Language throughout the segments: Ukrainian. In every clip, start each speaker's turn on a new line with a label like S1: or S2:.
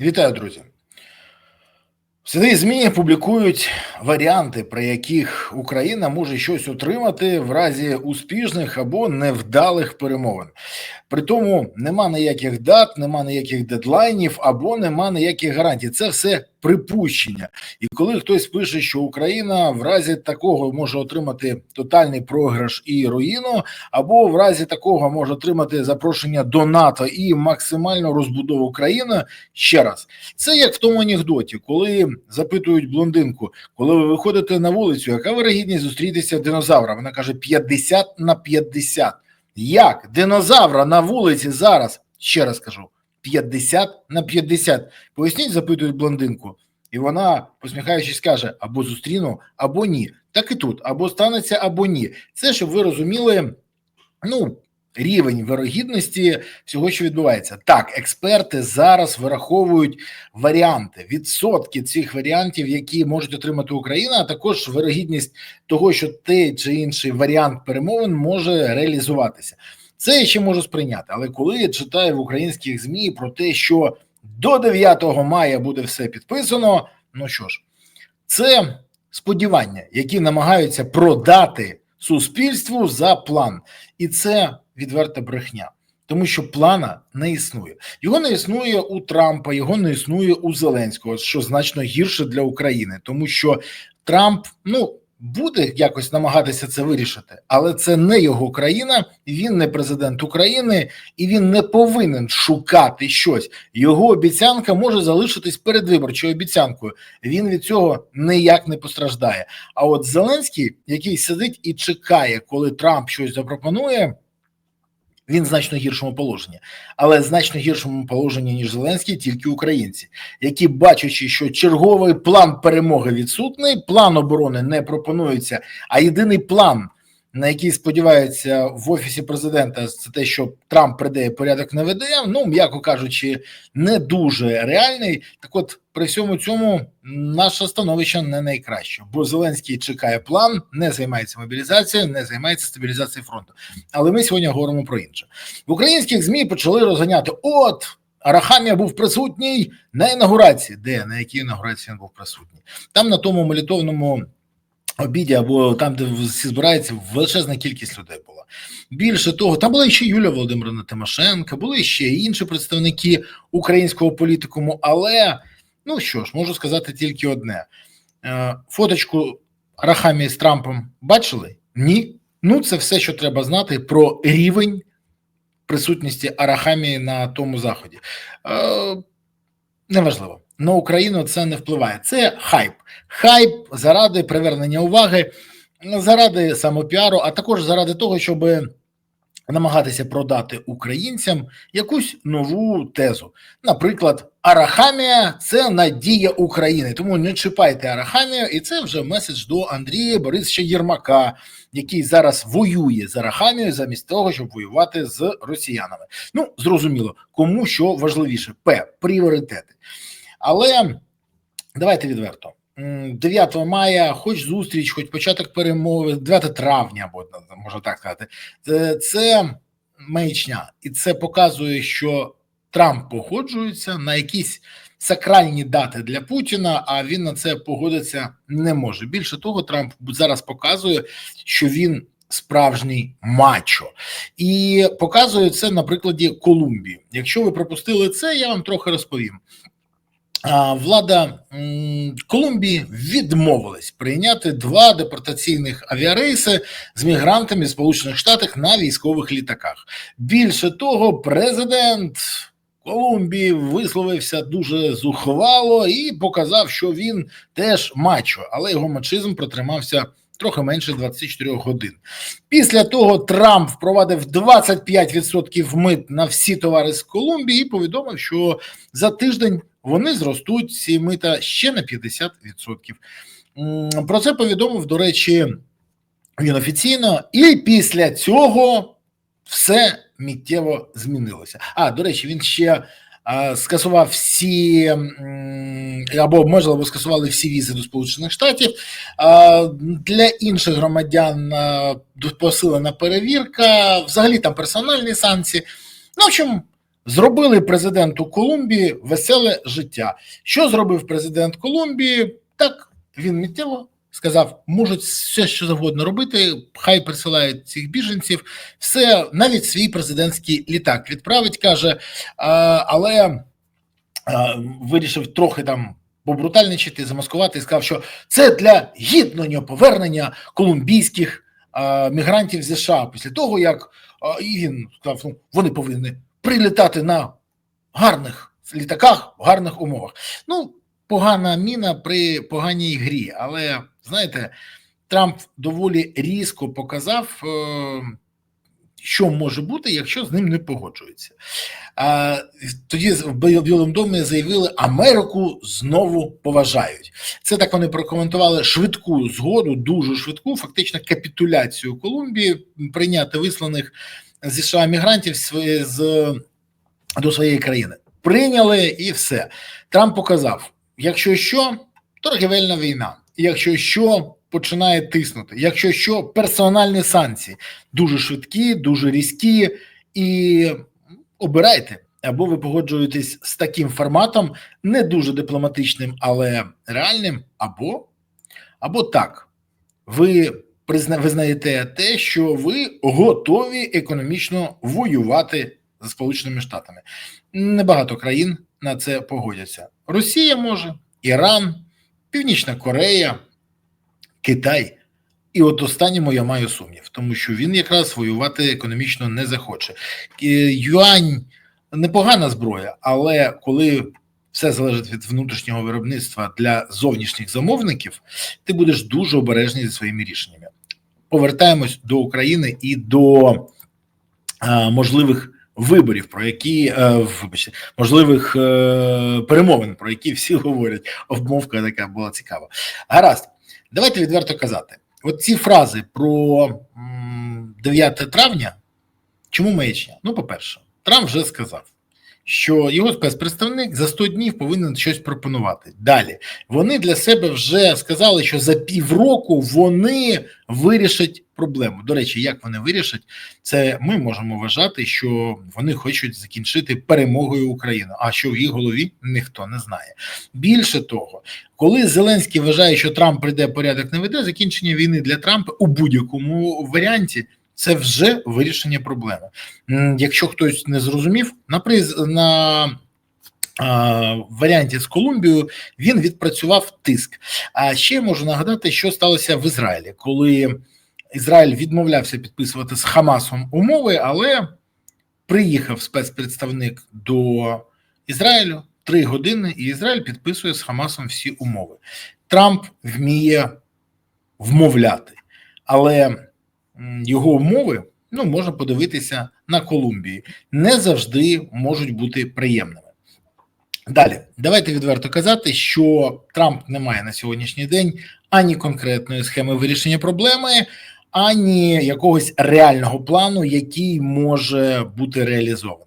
S1: Вітаю, друзі. В світовій ЗМІ публікують варіанти, при яких Україна може щось отримати в разі успішних або невдалих перемовин. При тому нема ніяких дат, нема ніяких дедлайнів або нема ніяких гарантій. Це все припущення. І коли хтось пише, що Україна в разі такого може отримати тотальний програш і руїну, або в разі такого може отримати запрошення до НАТО і максимальну розбудову країни, ще раз це як в тому анекдоті, коли запитують блондинку, коли ви виходите на вулицю, яка вирогідність зустрітися динозавра? Вона каже: 50 на 50. Як динозавра на вулиці зараз? Ще раз кажу: 50 на 50. Поясніть, запитують блондинку, і вона, посміхаючись, каже: або зустріну, або ні. Так і тут, або станеться, або ні. Це щоб ви розуміли, ну. Рівень вирогідності всього, що відбувається, так експерти зараз вираховують варіанти, відсотки цих варіантів, які можуть отримати Україна, а також вирогідність того, що той чи інший варіант перемовин може реалізуватися. Це я ще можу сприйняти. Але коли я читаю в українських змі про те, що до 9 мая буде все підписано, ну що ж, це сподівання, які намагаються продати суспільству за план, і це відверта брехня. Тому що плана не існує. Його не існує у Трампа, його не існує у Зеленського, що значно гірше для України, тому що Трамп ну буде якось намагатися це вирішити, але це не його країна, він не президент України, і він не повинен шукати щось. Його обіцянка може залишитись передвиборчою обіцянкою. Він від цього ніяк не постраждає. А от Зеленський, який сидить і чекає, коли Трамп щось запропонує. Він значно гіршому положенні, але значно гіршому положенні ніж Зеленський, тільки українці, які бачачи, що черговий план перемоги відсутний, план оборони не пропонується. А єдиний план, на який сподіваються в офісі президента, це те, що Трамп прийде порядок не веде. Ну м'яко кажучи, не дуже реальний. Так, от при всьому цьому наше становище не найкраще, бо Зеленський чекає план, не займається мобілізацією, не займається стабілізацією фронту. Але ми сьогодні говоримо про інше в українських змі почали розганяти. От Арахамія був присутній на інаугурації. Де на якій інаугурації він був присутній? Там на тому молитовному обіді або там, де всі збираються, величезна кількість людей була. Більше того, там була ще Юлія Володимирівна Тимошенко, були ще інші представники українського політикуму. Але ну що ж, можу сказати тільки одне: е, фоточку Рахамі з Трампом бачили? Ні. Ну, це все, що треба знати про рівень присутності Арахамії на тому заході. Е, Неважливо на Україну це не впливає. Це хайп, хайп заради привернення уваги, заради самопіару, а також заради того, щоб намагатися продати українцям якусь нову тезу. Наприклад, Арахамія це надія України. Тому не чіпайте Арахамію, і це вже меседж до Андрія Борисовича Єрмака, який зараз воює з Арахамією замість того, щоб воювати з росіянами. Ну зрозуміло, кому що важливіше: П. Пріоритети. Але давайте відверто. 9 мая, хоч зустріч, хоч початок перемови, 9 травня, можна так сказати, це, це маячня, і це показує, що Трамп погоджується на якісь сакральні дати для Путіна, а він на це погодитися не може. Більше того, Трамп зараз показує, що він справжній мачо, і показує це на прикладі Колумбії. Якщо ви пропустили це, я вам трохи розповім влада Колумбії відмовилась прийняти два депортаційних авіарейси з мігрантами Сполучених Штатів на військових літаках. Більше того, президент Колумбії висловився дуже зухвало і показав, що він теж мачо, але його мачизм протримався. Трохи менше 24 годин. Після того Трамп впровадив 25% мит на всі товари з Колумбії і повідомив, що за тиждень вони зростуть ці мита ще на 50%. Про це повідомив, до речі, він офіційно, і після цього все миттєво змінилося. А, до речі, він ще скасував всі або можливо скасували всі візи до Сполучених Штатів. Для інших громадян посилена перевірка, взагалі там персональні санкції. Ну, в общем, Зробили президенту Колумбії веселе життя. Що зробив президент Колумбії? Так він миттєво сказав: можуть все, що завгодно робити. Хай присилають цих біженців, все навіть свій президентський літак відправить, каже, але вирішив трохи там. Побрутальничати, замаскувати і сказав, що це для гідного повернення колумбійських мігрантів з США після того, як і він сказав, ну вони повинні прилітати на гарних літаках, в гарних умовах. Ну, погана міна при поганій грі, але знаєте, Трамп доволі різко показав, е, що може бути, якщо з ним не погоджується. Тоді в Білому домі заявили, Америку знову поважають. Це так вони прокоментували швидку згоду, дуже швидку, фактично капітуляцію Колумбії, прийняти висланих зі США мігрантів з до своєї країни. Прийняли і все. Трамп показав: якщо що, торгівельна війна, якщо що, починає тиснути, якщо що, персональні санкції дуже швидкі, дуже різкі, і обирайте. Або ви погоджуєтесь з таким форматом, не дуже дипломатичним, але реальним, або або так. Ви визнаєте те, що ви готові економічно воювати за Сполученими Штатами. Небагато країн на це погодяться. Росія може, Іран, Північна Корея, Китай. І от останньому я маю сумнів, тому що він якраз воювати економічно не захоче. Юань непогана зброя, але коли все залежить від внутрішнього виробництва для зовнішніх замовників, ти будеш дуже обережний зі своїми рішеннями. Повертаємось до України і до а, можливих виборів, про які е, вибачте, можливих е, перемовин, про які всі говорять. Обмовка така була цікава. Гаразд, давайте відверто казати. От ці фрази про 9 травня. Чому маячня? Ну, по-перше, Трамп вже сказав що його спецпредставник за 100 днів повинен щось пропонувати. Далі вони для себе вже сказали, що за півроку вони вирішать проблему. До речі, як вони вирішать, це ми можемо вважати, що вони хочуть закінчити перемогою України. А що в їх голові ніхто не знає. Більше того, коли Зеленський вважає, що Трамп прийде порядок, не веде закінчення війни для Трампа у будь-якому варіанті це вже вирішення проблеми. Якщо хтось не зрозумів, на приз на варіанті з Колумбією він відпрацював тиск. А ще можу нагадати, що сталося в Ізраїлі, коли Ізраїль відмовлявся підписувати з Хамасом умови, але приїхав спецпредставник до Ізраїлю три години, і Ізраїль підписує з Хамасом всі умови. Трамп вміє вмовляти, але його умови, ну можна подивитися на Колумбії, не завжди можуть бути приємними. Далі, давайте відверто казати, що Трамп не має на сьогоднішній день ані конкретної схеми вирішення проблеми, ані якогось реального плану, який може бути реалізований.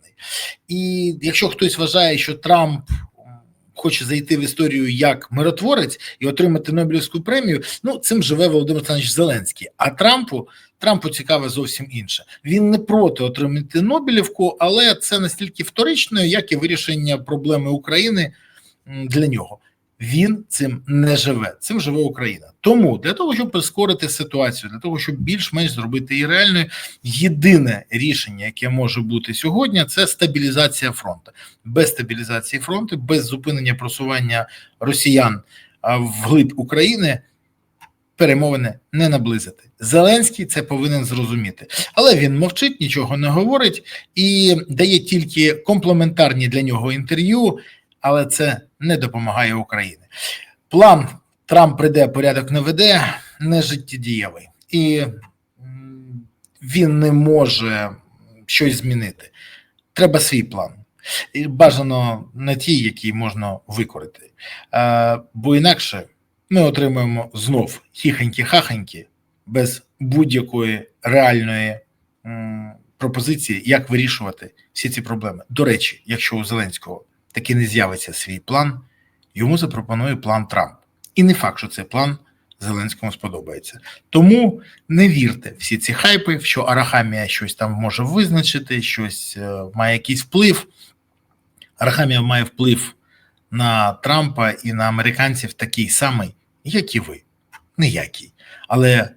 S1: І якщо хтось вважає, що Трамп хоче зайти в історію як миротворець і отримати Нобелівську премію. Ну цим живе Володимир Олександрович Зеленський. А Трампу Трампу цікаве зовсім інше. Він не проти отримати Нобелівку, але це настільки вторично, як і вирішення проблеми України для нього він цим не живе. Цим живе Україна. Тому для того, щоб прискорити ситуацію, для того, щоб більш-менш зробити її реальною, єдине рішення, яке може бути сьогодні, це стабілізація фронту. Без стабілізації фронту, без зупинення просування росіян вглиб України. Перемовини не наблизити. Зеленський це повинен зрозуміти, але він мовчить, нічого не говорить і дає тільки комплементарні для нього інтерв'ю, але це не допомагає Україні. План Трамп прийде, порядок не веде, не життєдієвий, і він не може щось змінити. Треба свій план. І Бажано не ті, які можна викорити. Бо інакше ми отримуємо знов хіхенькі-хахенькі без будь-якої реальної пропозиції, як вирішувати всі ці проблеми. До речі, якщо у Зеленського таки не з'явиться свій план, йому запропонує план Трамп. І не факт, що цей план Зеленському сподобається. Тому не вірте всі ці хайпи, що Арахамія щось там може визначити, щось е, має якийсь вплив. Арахамія має вплив на Трампа і на американців такий самий, як і ви, ніякий. Але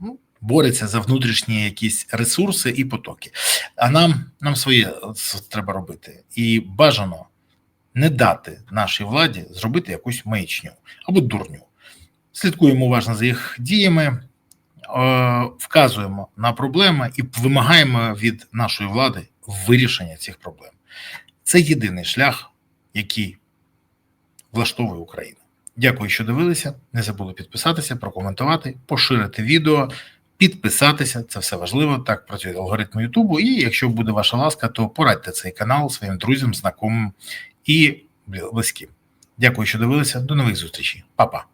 S1: ну, бореться за внутрішні якісь ресурси і потоки. А нам, нам своє треба робити. І бажано не дати нашій владі зробити якусь маячню або дурню. Слідкуємо уважно за їх діями, е, вказуємо на проблеми і вимагаємо від нашої влади вирішення цих проблем. Це єдиний шлях, який влаштовує Україну. Дякую, що дивилися. Не забули підписатися, прокоментувати, поширити відео, підписатися. Це все важливо. Так працює алгоритм Ютубу. І якщо буде ваша ласка, то порадьте цей канал своїм друзям, знайомим і близьким. Дякую, що дивилися. До нових зустрічей, Па-па.